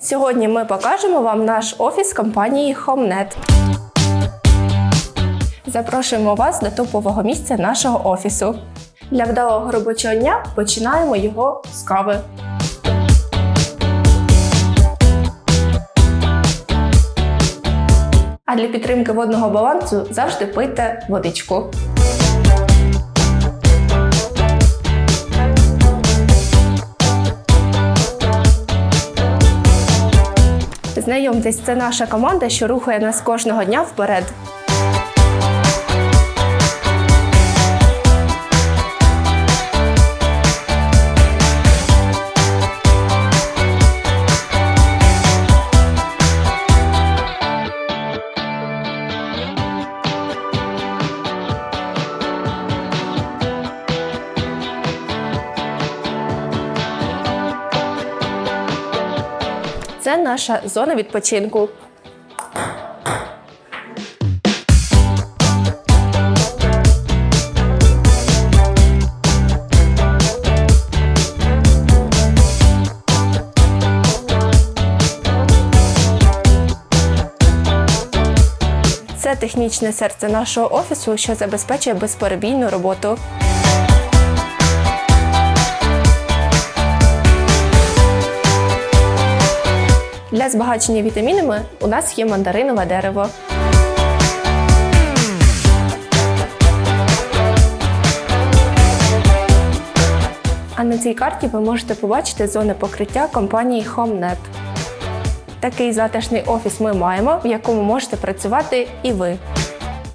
Сьогодні ми покажемо вам наш офіс компанії HomeNet. Запрошуємо вас до топового місця нашого офісу. Для вдалого робочого дня починаємо його з кави. А для підтримки водного балансу завжди пийте водичку. Знайомтесь, це наша команда, що рухає нас кожного дня вперед. Це наша зона відпочинку. Це технічне серце нашого офісу, що забезпечує безперебійну роботу. Для збагачення вітамінами у нас є мандаринове дерево. А на цій карті ви можете побачити зони покриття компанії HomeNet. Такий затишний офіс ми маємо, в якому можете працювати і ви.